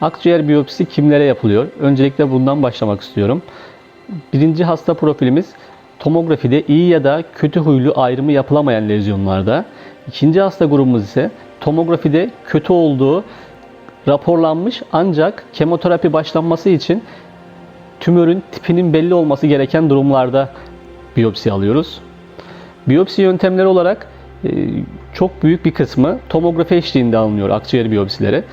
Akciğer biyopsisi kimlere yapılıyor? Öncelikle bundan başlamak istiyorum. Birinci hasta profilimiz tomografide iyi ya da kötü huylu ayrımı yapılamayan lezyonlarda. İkinci hasta grubumuz ise tomografide kötü olduğu raporlanmış ancak kemoterapi başlanması için tümörün tipinin belli olması gereken durumlarda biyopsi alıyoruz. Biyopsi yöntemleri olarak e, çok büyük bir kısmı tomografi eşliğinde alınıyor akciğer biyopsileri.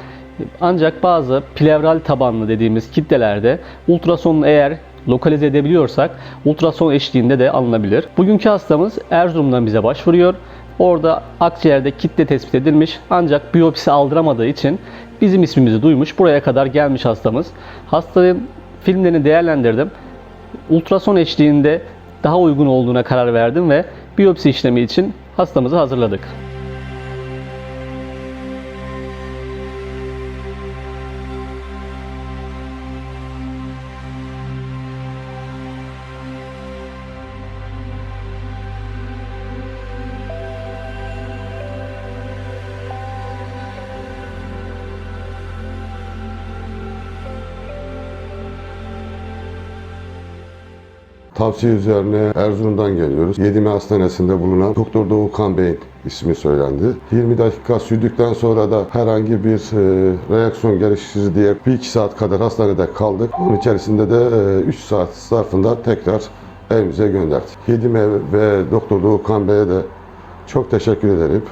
Ancak bazı plevral tabanlı dediğimiz kitlelerde ultrasonu eğer lokalize edebiliyorsak ultrason eşliğinde de alınabilir. Bugünkü hastamız Erzurum'dan bize başvuruyor. Orada akciğerde kitle tespit edilmiş ancak biyopsi aldıramadığı için bizim ismimizi duymuş. Buraya kadar gelmiş hastamız. Hastanın filmlerini değerlendirdim. Ultrason eşliğinde daha uygun olduğuna karar verdim ve biyopsi işlemi için hastamızı hazırladık. Tavsiye üzerine Erzurum'dan geliyoruz. Yedime Hastanesi'nde bulunan Doktor Doğukan Bey'in ismi söylendi. 20 dakika sürdükten sonra da herhangi bir e, reaksiyon gelişsiz diye 1-2 saat kadar hastanede kaldık. Onun içerisinde de 3 saat zarfında tekrar evimize gönderdik. Yedime ve Doktor Doğukan Bey'e de çok teşekkür ederim.